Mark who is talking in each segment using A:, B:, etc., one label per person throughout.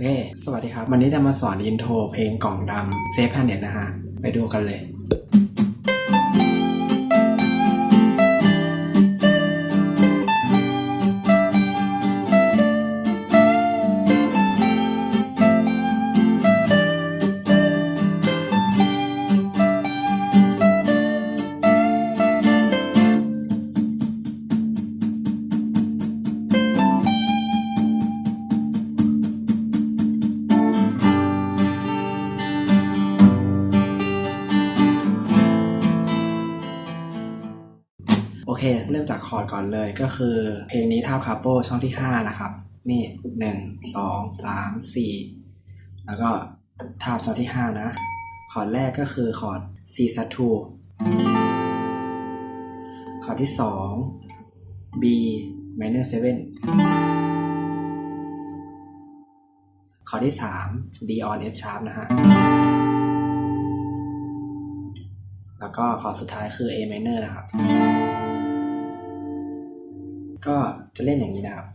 A: เคสวัสดีครับ วันนี้จะมาสอนอินโทรเพลงกล่องดำเซฟแพนเน็ตนะฮะ ไปดูกันเลย โอเค เริ่มจากคอร์ดก่อนเลยก็คือ เพลงนี้ท่าคาโปช่องที่ 5 นะครับ นี่หนึ่งสองสามสี่แล้วก็ท่าช่องที่ 5 นะ คอร์ดแรกก็คือคอร์ด C s a t 2คอร์ดที่ 2 B minor 7คอร์ดที่ 3 D on F sharp นะฮะแล้วก็คอร์ดสุดท้ายคือ A minor นะครับ ก็จะเล่นอย่างนี้นะครับ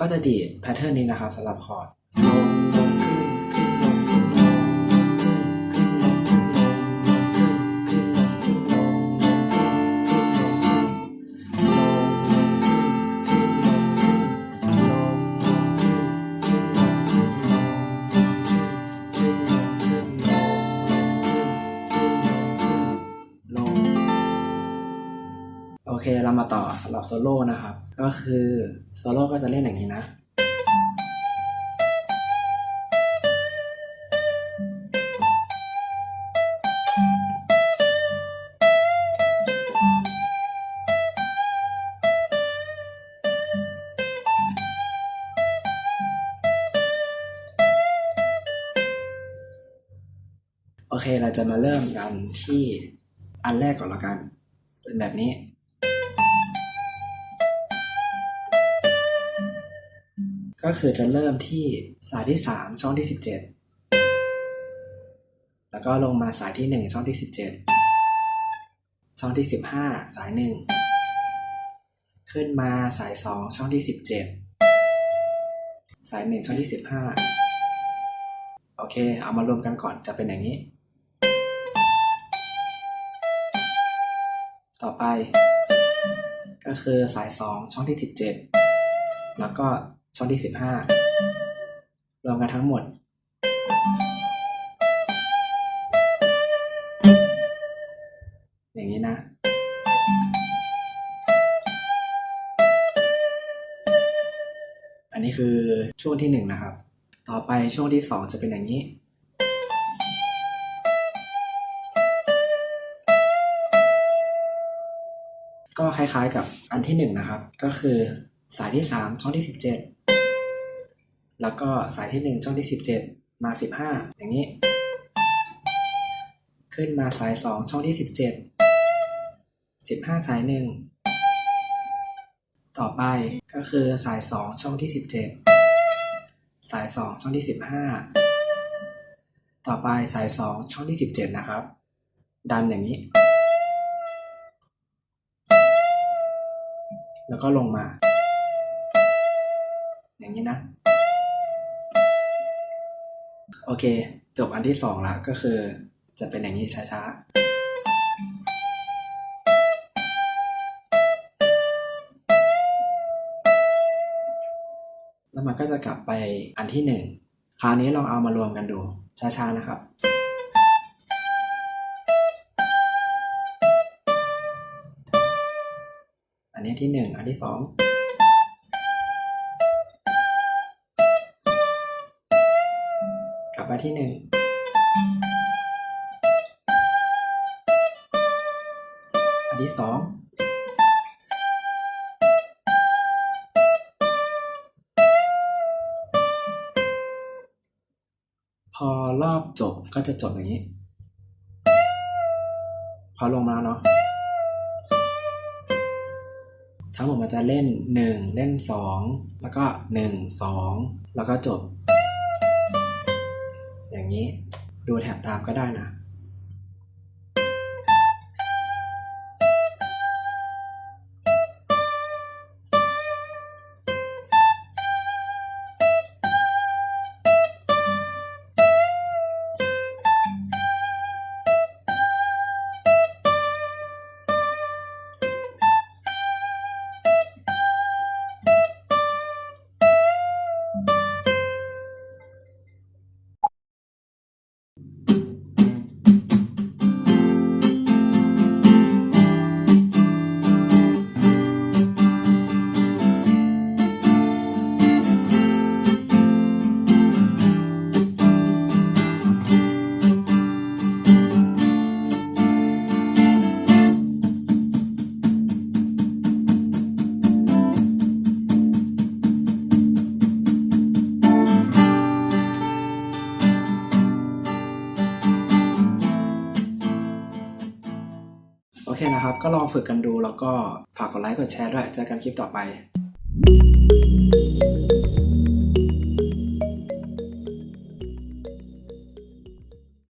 A: ก็จะดีดแพทเทิร์นนี้นะครับสำหรับคอร์ด เคเรามาต่อสำหรับโซโล่นะครับ ก็คือโซโล่ก็จะเล่นอย่างนี้นะ โอเคเราจะมาเริ่มกันที่อันแรกก่อนละกัน เป็นแบบนี้ ก็คือจะเริ่มที่สายที่ 3 ช่องที่ 17 แล้วก็ลงมาสายที่ 1 ช่องที่ 17 ช่องที่ 15 สาย 1 ขึ้นมาสาย 2 ช่องที่ 17 สาย 1 ช่องที่ 15 โอเค เอามารวมกันก่อนจะเป็นอย่างนี้ ต่อไป ก็คือสาย 2 ช่องที่ 17 แล้วก็ ช่องที่ 15 รวมกันทั้งหมด อย่างนี้นะ อันนี้คือช่วงที่ 1 นะครับ ต่อไปช่วงที่ 2 จะเป็นอย่างนี้ก็คล้ายๆกับอันที่หนึ่งนะครับ ก็คือสายที่สามช่องที่สิบเจ็ด แล้วก็สายที่หนึ่งช่องที่สิบเจ็ดมาสิบห้าอย่างนี้ ขึ้นมาสายสองช่องที่สิบเจ็ดสิบห้าสายหนึ่งต่อไปก็คือสายสองช่องที่สิบเจ็ดสายสองช่องที่สิบห้าต่อไปสายสองช่องที่สิบเจ็ดนะครับ ดันอย่างนี้ แล้วก็ลงมา อย่างนี้นะ โอเค จบอันที่สองละก็คือ จะเป็นอย่างนี้ช้าช้าแล้วมันก็จะกลับไปอันที่หนึ่งคราวนี้ลองเอามารวมกันดู ช้าช้านะครับ อันนี้ที่หนึ่งอันที่สอง มาที่หนึ่งอันที่สองพอรอบจบก็จะจบอย่างนี้ พอลงมาแล้วเนาะทั้งหมดมันจะเล่น 1 เล่น 2 แล้วก็ 1 2 แล้วก็จบ อย่างนี้ ดูแถบตามก็ได้นะ โอเคนะครับ ก็ลองฝึกกันดูแล้วก็ฝากกดไลค์กดแชร์ด้วยเจอกันคลิปต่อไป